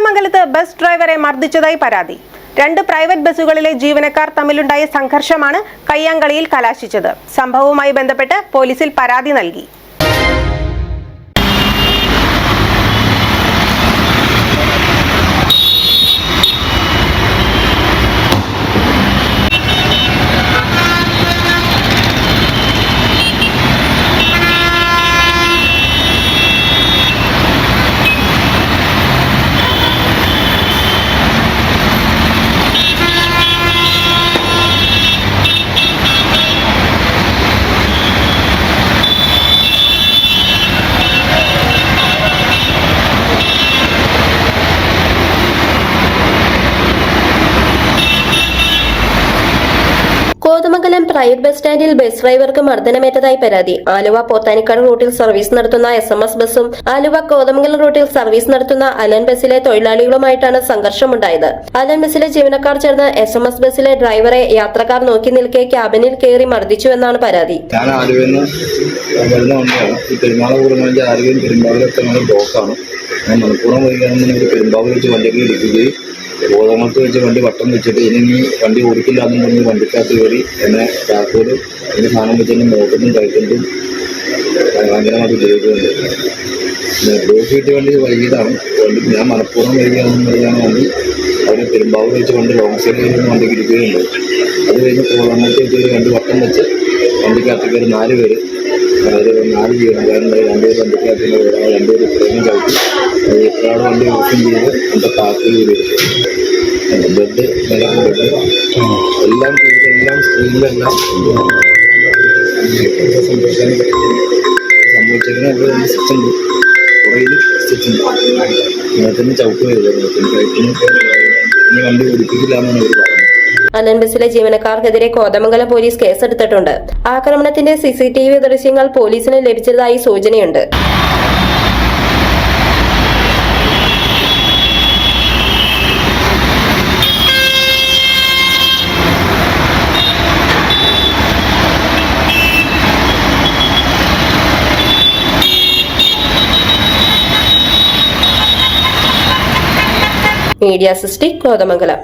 കോതമംഗലത്ത് ബസ് ഡ്രൈവറെ മർദ്ദിച്ചതായി പരാതി. രണ്ട് പ്രൈവറ്റ് ബസ്സുകളിലെ ജീവനക്കാർ തമ്മിലുണ്ടായ സംഘർഷമാണ് കയ്യാങ്കളിയിൽ കലാശിച്ചത്. സംഭവവുമായി ബന്ധപ്പെട്ട് പോലീസിൽ പരാതി നൽകി. കോതമംഗലം പ്രൈവറ്റ് ബസ് സ്റ്റാൻഡിൽ ബസ് ഡ്രൈവർക്ക് മർദ്ദനമേറ്റതായി പരാതി. ആലുവ പോത്താനിക്കാട് റൂട്ടിൽ സർവീസ് നടത്തുന്ന എസ് എം എസ് ബസ്സും ആലുവ കോതമംഗലം റൂട്ടിൽ സർവീസ് നടത്തുന്ന അലൻ ബസ്സിലെ തൊഴിലാളികളുമായിട്ടാണ് സംഘർഷമുണ്ടായത്. അലൻ ബസ്സിലെ ജീവനക്കാർ ചേർന്ന് എസ് എം എസ് ബസ്സിലെ ഡ്രൈവറെ യാത്രക്കാർ നോക്കി നിൽക്കെ ക്യാബിനിൽ കയറി മർദ്ദിച്ചുവെന്നാണ് പരാതി. വരികയാണെന്നുണ്ടെങ്കിൽ പെരുമ്പാവൂർ വെച്ച് വണ്ടിയിൽ ഇടിക്കുകയും ബോധമത്ത് വെച്ച് വണ്ടി വട്ടം വെച്ചിട്ട് ഇനി നീ വണ്ടി ഓടിക്കില്ല എന്നും പറഞ്ഞ് വണ്ടിക്കകത്ത് കയറി എന്നെ താക്കോൽ എന്റെ സാധനം വെച്ച് നോക്കുന്നതും കഴിക്കുന്നതും ഭയങ്കരമായിട്ട് ഉപയോഗിക്കുന്നുണ്ട്. ബ്ലോക്ക് കിട്ടിയ വണ്ടി വൈകിട്ടാണ് വണ്ടി ഞാൻ മലപ്പുറം പറയാൻ വണ്ടി അവിടെ പെരുമ്പാവൂർ വെച്ച് വണ്ടി ലോങ് സൈഡിൽ നിന്ന് വണ്ടിക്ക് ഇരിക്കുകയുണ്ട്. അത് കഴിഞ്ഞ് കോളങ്ങോട്ട് വെച്ച് വണ്ടി വട്ടം വെച്ച് വണ്ടിക്കകത്ത് കയറി നാല് പേര് അതായത് നാല് ജീവനക്കാരുണ്ട് രണ്ടുപേർ വണ്ടിക്കകത്ത് ഒരാൾ രണ്ടുപേർ ഇത്രയും ചവിട്ടി ഒരാൾ വണ്ടി ഓപ്പൺ ചെയ്ത് എന്റെ കാക്കിൽ ബെഡ് നിലം ബെഡ് എല്ലാം ചെയ്ത് എല്ലാം സ്ക്രീനിലെല്ലാം സംരക്ഷണം സംഭവിച്ചതിന് അവിടെ രണ്ട് സ്റ്റിച്ചുണ്ട് പുറയിൽ സ്റ്റിച്ച് ഉണ്ട്. അതിന് ചവിട്ട് വരുന്നത് എനിക്ക് വണ്ടി ഓടിപ്പിക്കില്ല എന്നാണ് അവർ ബസിലെ ജീവനക്കാർക്കെതിരെ കോതമംഗലം പോലീസ് കേസെടുത്തിട്ടുണ്ട്. ആക്രമണത്തിന്റെ സിസിടിവി ദൃശ്യങ്ങൾ പോലീസിന് ലഭിച്ചതായി സൂചനയുണ്ട്. മീഡിയ സിസ്റ്റി കോതമംഗലം.